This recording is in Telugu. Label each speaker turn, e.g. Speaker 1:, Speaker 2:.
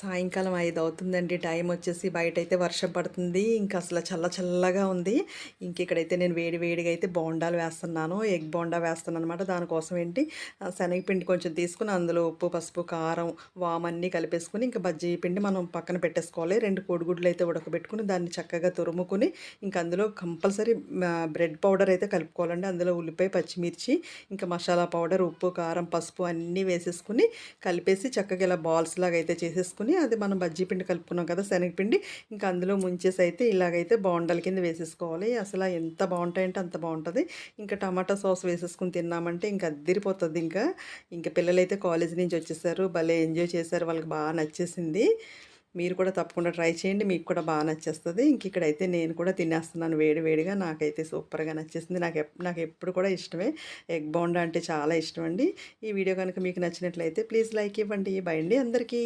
Speaker 1: సాయంకాలం ఐదు అవుతుందండి టైం వచ్చేసి బయట అయితే వర్షం పడుతుంది. ఇంకా అసలు చల్ల చల్లగా ఉంది. ఇంక ఇక్కడైతే నేను వేడి వేడిగా అయితే బోండాలు వేస్తున్నాను. ఎగ్ బోండా వేస్తున్నాను అనమాట దానికోసం ఏంటి శనగపిండి కొంచెం తీసుకుని అందులో ఉప్పు పసుపు కారం వామ్ అన్నీ కలిపేసుకుని ఇంకా బజ్జీ పిండి మనం పక్కన పెట్టేసుకోవాలి. రెండు కోడిగుడ్లు అయితే ఉడకబెట్టుకుని దాన్ని చక్కగా తురుముకుని ఇంకా అందులో కంపల్సరీ బ్రెడ్ పౌడర్ అయితే కలుపుకోవాలండి. అందులో ఉల్లిపాయ పచ్చిమిర్చి ఇంకా మసాలా పౌడర్ ఉప్పు కారం పసుపు అన్నీ వేసేసుకుని కలిపేసి చక్కగా ఇలా బాల్స్ లాగా అయితే చేసేసుకుని అది మనం బజ్జీ పిండి కలుపుకున్నాం కదా శనగపిండి. ఇంకా అందులో ముంచేసి అయితే ఇలాగైతే బోండాల కింద వేసేసుకోవాలి. అసలు ఎంత బాగుంటాయంటే అంత బాగుంటుంది. ఇంకా టమాటా సాస్ వేసేసుకుని తిన్నామంటే ఇంకా అద్దరిపోతుంది ఇంకా. ఇంకా పిల్లలైతే కాలేజీ నుంచి వచ్చేసారు. భలే ఎంజాయ్ చేశారు. వాళ్ళకి బాగా నచ్చేసింది. మీరు కూడా తప్పకుండా ట్రై చేయండి. మీకు కూడా బాగా నచ్చేస్తుంది. ఇంక ఇక్కడైతే నేను కూడా తినేస్తున్నాను వేడి వేడిగా. నాకైతే సూపర్గా నచ్చేసింది. నాకు నాకు ఎప్పుడు కూడా ఇష్టమే. ఎగ్ బోండా అంటే చాలా ఇష్టం అండి. ఈ వీడియో కనుక మీకు నచ్చినట్లయితే ప్లీజ్ లైక్ ఇవ్వండి. బై అండి అందరికీ.